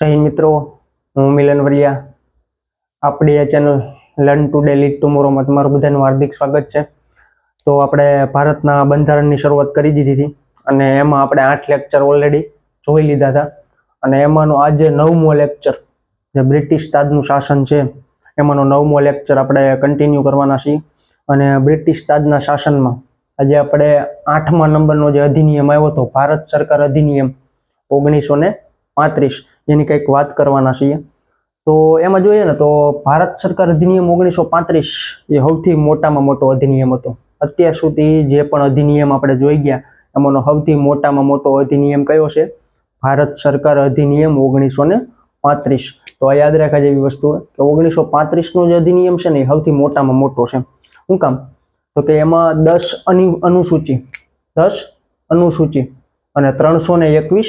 જય મિત્રો, હું મિલન વરિયા. આપણી આ channel learn today lead ટુમોરોમાં તમારું બધાનું હાર્દિક સ્વાગત છે. તો આપણે ભારતના બંધારણની શરૂઆત કરી દીધી હતી અને એમાં આપણે આઠ લેક્ચર ઓલરેડી જોઈ લીધા હતા. અને એમાંનો આજે નવમો લેક્ચર જે બ્રિટિશ તાજનું શાસન છે, એમાંનો નવમો લેક્ચર આપણે કન્ટિન્યુ કરવાના છીએ. અને બ્રિટિશ તાજના શાસનમાં આજે આપણે આઠમા નંબરનો જે અધિનિયમ આવ્યો હતો, ભારત સરકાર અધિનિયમ ઓગણીસો પાંત્રીસ જેની કંઈક વાત કરવાના છીએ. તો એમાં જોઈએ ને તો ભારત સરકાર અધિનિયમ ઓગણીસો પાંત્રીસ એ સૌથી મોટામાં મોટો અધિનિયમ હતો. અત્યાર સુધી જે પણ અધિનિયમ આપણે જોઈ ગયા, એમાંનો સૌથી મોટામાં મોટો અધિનિયમ કયો છે? ભારત સરકાર અધિનિયમ ઓગણીસો ને પાંત્રીસ. તો આ યાદ રાખવા જેવી વસ્તુ કે ઓગણીસો પાંત્રીસનો જે અધિનિયમ છે ને એ સૌથી મોટામાં મોટો છે. શું કામ? તો કે એમાં દસ અનુ, અનુસૂચિ, દસ અનુસૂચિ અને ત્રણસો ને એકવીસ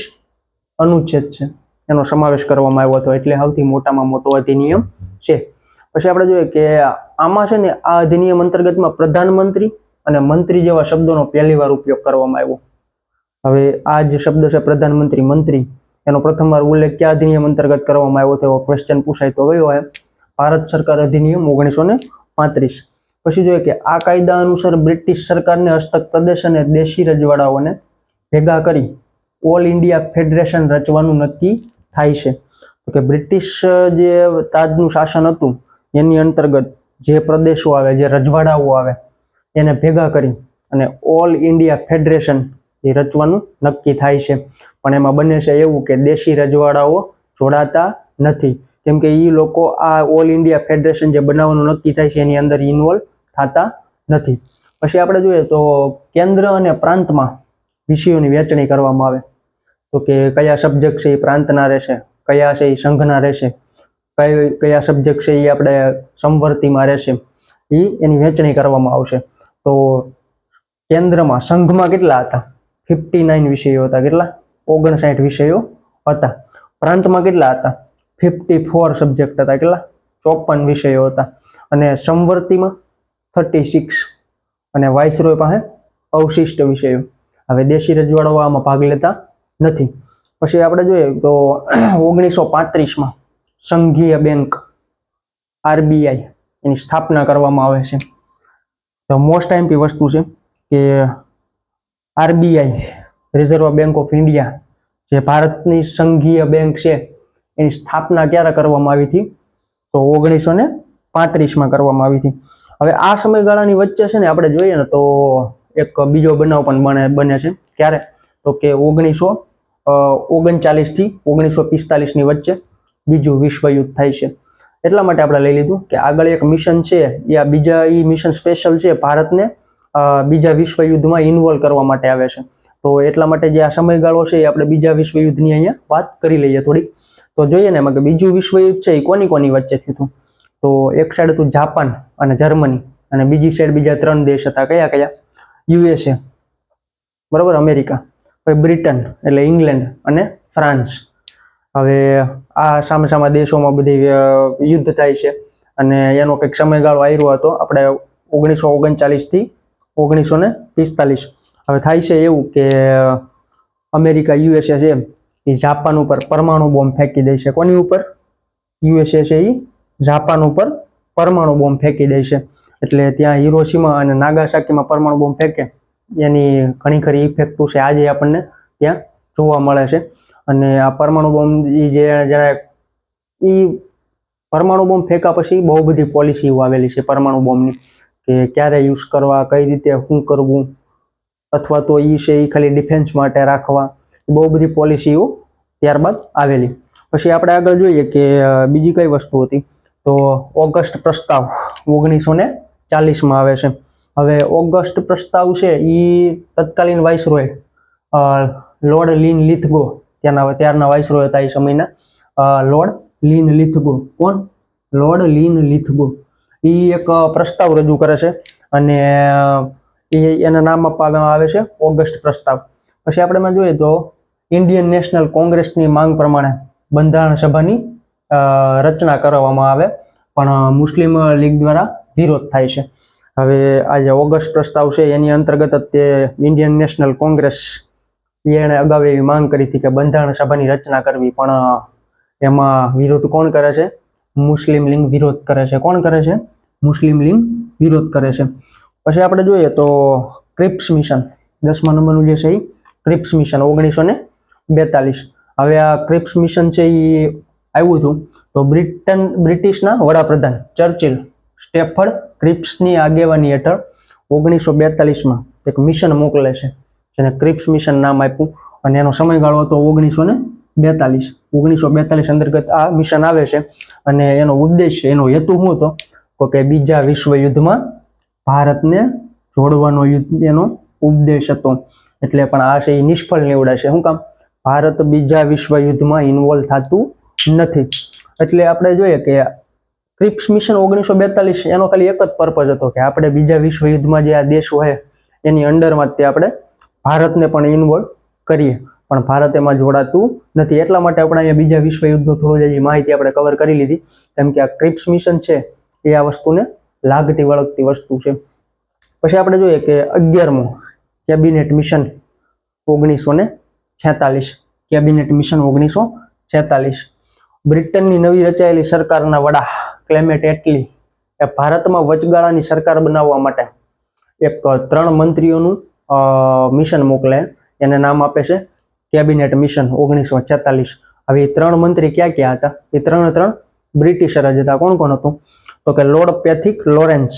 અનુચ્છેદ છે. એનો સમાવેશ કરવામાં આવ્યો હતો એટલે સૌથી મોટામાં મોટો અધિનિયમ છે. પછી આપણે જોઈએ કે આમાં છે ને આ અધિનિયમ અંતર્ગતમાં પ્રધાનમંત્રી અને મંત્રી જેવા શબ્દોનો પહેલી વાર ઉપયોગ કરવામાં આવ્યો. હવે આ જે શબ્દ છે પ્રધાનમંત્રી મંત્રી, એનો પ્રથમવાર ઉલ્લેખ કયા અધિનિયમ અંતર્ગત કરવામાં આવ્યો તેવો ક્વેશ્ચન પૂછાય તો ગયો હોય ભારત સરકાર અધિનિયમ ઓગણીસો ને પાંત્રીસ. પછી જોઈએ કે આ કાયદા અનુસાર બ્રિટિશ સરકારને હસ્તક પ્રદેશ અને દેશી રજવાડાઓને ભેગા કરી ઓલ ઇન્ડિયા ફેડરેશન રચવાનું નક્કી થાય છે. તો કે બ્રિટિશ જે તાજનું શાસન હતું, એની અંતર્ગત જે પ્રદેશો આવે, જે રજવાડાઓ આવે, એને ભેગા કરી અને ઓલ ઇન્ડિયા ફેડરેશન એ રચવાનું નક્કી થાય છે. પણ એમાં બને છે એવું કે દેશી રજવાડાઓ જોડાતા નથી. કેમ કે એ લોકો આ ઓલ ઇન્ડિયા ફેડરેશન જે બનાવવાનું નક્કી થાય છે, એની અંદર ઇન્વોલ્વ થતા નથી. પછી આપણે જોઈએ તો કેન્દ્ર અને પ્રાંતમાં વિષયોની વહેંચણી કરવામાં આવે. તો કે કયા સબ્જેક્ટ છે એ પ્રાંતના રહેશે, કયા છે એ સંઘના રહેશે, કઈ, કયા સબ્જેક્ટ છે એ આપણે સમવર્તીમાં રહેશે એ એની વહેંચણી કરવામાં આવશે. તો કેન્દ્રમાં સંઘમાં કેટલા હતા? ફિફ્ટી નાઇન વિષયો હતા. કેટલા? ઓગણસાઠ વિષયો હતા. પ્રાંતમાં કેટલા હતા? ફિફ્ટી ફોર સબ્જેક્ટ હતા. કેટલા? ચોપન વિષયો હતા. અને સમવર્તીમાં થર્ટી સિક્સ અને વાઇસરોય પાસે અવશિષ્ટ વિષયો. હવે દેશી રજવાડાઓ આમાં ભાગ લેતા નથી. પછી આપણે જોઈએ તો ઓગણીસો પાંત્રીસમાં સંઘીય બેંક, આરબીઆઈ એની સ્થાપના કરવામાં આવે છે. તો મોસ્ટ આઈમ્પી વસ્તુ છે કે RBI reserve bank of India જે ભારતની સંઘીય બેંક છે, એની સ્થાપના ક્યારે કરવામાં આવી હતી? તો ઓગણીસો ને પાંત્રીસમાં કરવામાં આવી હતી. હવે આ સમયગાળાની વચ્ચે છે ને આપણે જોઈએ ને તો એક બીજો બનાવ પણ બને બને છે. ક્યારે? તો કે ઓગણીસો ઓગણચાલીસથી ઓગણીસો પિસ્તાલીસની વચ્ચે બીજું વિશ્વયુદ્ધ થાય છે. એટલા માટે આપણે લઈ લીધું કે આગળ એક મિશન છે એ આ બીજા એ મિશન સ્પેશિયલ છે, ભારતને બીજા વિશ્વયુદ્ધમાં ઇન્વોલ્વ કરવા માટે આવે છે. તો એટલા માટે જે આ સમયગાળો છે, એ આપણે બીજા વિશ્વયુદ્ધની અહીંયા વાત કરી લઈએ થોડીક. તો જોઈએ ને, એમાં કે બીજું વિશ્વયુદ્ધ છે, એ કોની કોની વચ્ચે થયું તો એક સાઈડ હતું જાપાન અને જર્મની, અને બીજી સાઈડ બીજા ત્રણ દેશ હતા. કયા કયા? યુએસએ બરાબર? અમેરિકા. બ્રિટન એટલે ઇંગ્લેન્ડ અને ફ્રાન્સ. હવે આ સામે સામા દેશોમાં બધી યુદ્ધ થાય છે અને એનો કંઈક સમયગાળો આવ્યો હતો. આપણે ઓગણીસો ઓગણચાલીસથી ઓગણીસો ને પિસ્તાલીસ. હવે થાય છે એવું કે અમેરિકા, યુએસએ છે એ જાપાન ઉપર પરમાણુ બોમ્બ ફેંકી દે છે. કોની ઉપર? યુએસએ છે એ જાપાન ઉપર પરમાણુ બોમ્બ ફેંકી દે છે. એટલે ત્યાં હિરોશીમા અને નાગાસાકીમાં પરમાણુ બોમ્બ ફેંકે. એની ઘણી ખરી ઇફેક્ટો છે. આજે આપણને ત્યાં જોવા મળે છે. અને આ પરમાણુ બોમ્બ જે જ્યારે એ પરમાણુ બોમ્બ ફેંકા પછી બહુ બધી પોલિસીઓ આવેલી છે પરમાણુ બોમ્બની. કે ક્યારે યુઝ કરવા, કઈ રીતે શું કરવું, અથવા તો એ છે એ ખાલી ડિફેન્સ માટે રાખવા બહુ બધી પોલિસીઓ ત્યારબાદ આવેલી. પછી આપણે આગળ જોઈએ કે બીજી કઈ વસ્તુ હતી? તો ઓગસ્ટ પ્રસ્તાવ ઓગણીસો ને ચાલીસમાં આવે છે. હવે ઓગસ્ટ પ્રસ્તાવ છે એ તત્કાલીન વાઇસરોય લોર્ડ લીન લિથગો, ત્યાંના ત્યારના વાઇસરોય હતા એ સમયના લોર્ડ લીન લિથગો, કોણ? લોર્ડ લીન લિથગો. એ એક પ્રસ્તાવ રજૂ કરે છે અને એ એના નામ આપવામાં આવે છે ઓગસ્ટ પ્રસ્તાવ. પછી આપણે જોઈએ તો ઇન્ડિયન નેશનલ કોંગ્રેસની માંગ પ્રમાણે બંધારણ સભાની રચના કરવામાં આવે, પણ મુસ્લિમ લીગ દ્વારા વિરોધ થાય છે. હવે આ જે ઓગસ્ટ પ્રસ્તાવ છે, એની અંતર્ગત તે ઇન્ડિયન નેશનલ કોંગ્રેસ એણે અગાઉ એવી માંગ કરી હતી કે બંધારણ સભાની રચના કરવી, પણ એમાં વિરોધ કોણ કરે છે? મુસ્લિમ લિંગ વિરોધ કરે છે. કોણ કરે છે? મુસ્લિમ લિંગ વિરોધ કરે છે. પછી આપણે જોઈએ તો ક્રિપ્સ મિશન, દસમા નંબરનું જે છે એ ક્રિપ્સ મિશન, ઓગણીસો ને બેતાલીસ. હવે આ ક્રિપ્સ મિશન છે એ આવ્યું હતું તો બ્રિટન, બ્રિટિશના વડાપ્રધાન ચર્ચિલ સ્ટેફર્ડ ક્રિપ્સની આગેવાની હેઠળ ઓગણીસો બેતાલીસમાં એક મિશન મોકલે છે, જેને ક્રિપ્સ મિશન નામ આપ્યું. અને એનો સમયગાળો હતો ઓગણીસો ને બેતાલીસ. ઓગણીસો બેતાલીસ અંતર્ગત આ મિશન આવે છે અને એનો ઉદ્દેશ, એનો હેતુ શું હતો? તો કે બીજા વિશ્વયુદ્ધમાં ભારતને જોડવાનો યુદ્ધ, એનો ઉપદેશ હતો. એટલે પણ આ છે એ નિષ્ફળ નીવડાશે શું કામ? ભારત બીજા વિશ્વયુદ્ધમાં ઇન્વોલ્વ થતું નથી. એટલે આપણે જોઈએ કે ક્રિપ્સ મિશન ઓગણીસો બેતાલીસ એનો ખાલી એક જ પર્પઝ હતો કે આપણે બીજા વિશ્વ યુદ્ધમાં જે આ દેશો હોય, એની અંડરમાં તે આપણે ભારતને પણ ઇન્વોલ્વ કરીએ. પણ ભારત એમાં જોડાતું નથી. એટલા માટે આપણે અહીંયા બીજા વિશ્વ યુદ્ધનો થોડું જે માહિતી આપણે કવર કરી લીધી. કેમ કે આ ક્રિપ્સ મિશન છે, એ આ વસ્તુને લાગતી વળગતી વસ્તુ છે. પછી આપણે જોઈએ કે અગિયારમું કેબિનેટ મિશન ઓગણીસો ને છેતાલીસ. કેબિનેટ મિશન ઓગણીસો છેતાલીસ બ્રિટનની નવી રચાયેલી સરકારના વડા ક્લેમેટ એટલી એ ભારતમાં વચગાળાની સરકાર બનાવવા માટે એક ત્રણ મંત્રીઓનું મિશન મોકલે. એને નામ આપે છે કેબિનેટ મિશન ઓગણીસો છેતાલીસ. હવે એ ત્રણ મંત્રી ક્યાં ક્યાં હતા? એ ત્રણે ત્રણ બ્રિટિશર જ હતા. કોણ કોણ હતું? તો કે Lord Pethick Lawrence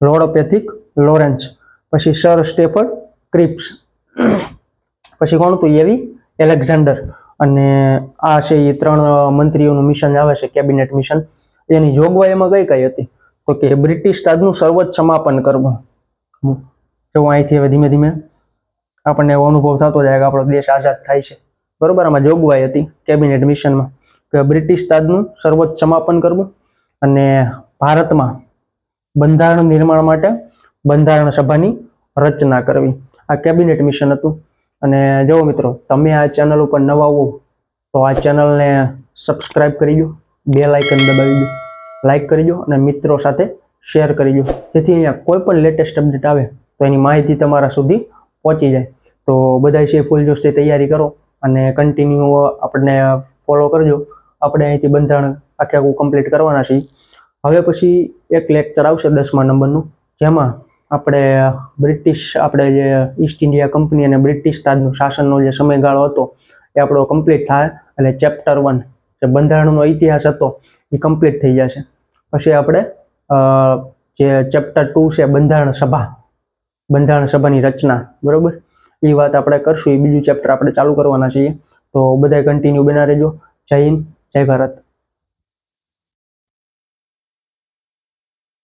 Lord Pethick Lawrence પછી સર સ્ટેફર્ડ ક્રિપ્સ પછી કોણ હતું? એવી એલેક્ઝાન્ડર અને આ છે એ ત્રણ મંત્રીઓનું મિશન આવે છે કેબિનેટ મિશન એની જોગવાઈ એમાં કઈ કઈ હતી? તો કે બ્રિટિશ તાજનું સર્વોચ્ચ સમાપન કરવું. એવું અહીંથી હવે ધીમે ધીમે આપણને એવો અનુભવ થતો જાય કે આપણો દેશ આઝાદ થાય છે. બરોબર? આમાં જોગવાઈ હતી કેબિનેટ મિશનમાં કે બ્રિટિશ તાજનું સર્વોચ્ચ સમાપન કરવું અને ભારતમાં બંધારણ નિર્માણ માટે બંધારણ સભાની રચના કરવી. આ કેબિનેટ મિશન હતું. અને જુઓ મિત્રો, તમે આ ચેનલ ઉપર નવા હો તો આ ચેનલને સબસ્ક્રાઈબ કરી દો બે લાઇકન દબાવી દો લાઇક કરી દો અને મિત્રો સાથે શેર કરી દો. જેથી અહીંયા કોઈ પણ લેટેસ્ટ અપડેટ આવે તો એની માહિતી તમારા સુધી પહોંચી જાય. તો બધા છે ફૂલ જોશથી તૈયારી કરો અને કન્ટિન્યુ આપણને ફોલો કરજો. આપણે અહીંથી બંધારણ આખે આખું કમ્પ્લીટ કરવાના છીએ. હવે પછી એક લેક્ચર આવશે દસમા નંબરનું, જેમાં આપણે બ્રિટિશ, આપણે જે ઈસ્ટ ઇન્ડિયા કંપની અને બ્રિટિશ તાજનું શાસનનો જે સમયગાળો હતો, એ આપણો કમ્પ્લીટ થાય. એટલે ચેપ્ટર વન જે બંધારણનો ઇતિહાસ હતો, એ કમ્પ્લીટ થઈ જશે. પછી આપણે જે ચેપ્ટર ટુ છે, બંધારણ સભા. બંધારણ સભાની રચના, બરાબર? એ વાત આપણે કરશું. એ બીજું ચેપ્ટર આપણે ચાલુ કરવાના છીએ. તો બધાય કન્ટિન્યુ બના રહેજો. જય હિન્દ, જય ભારત.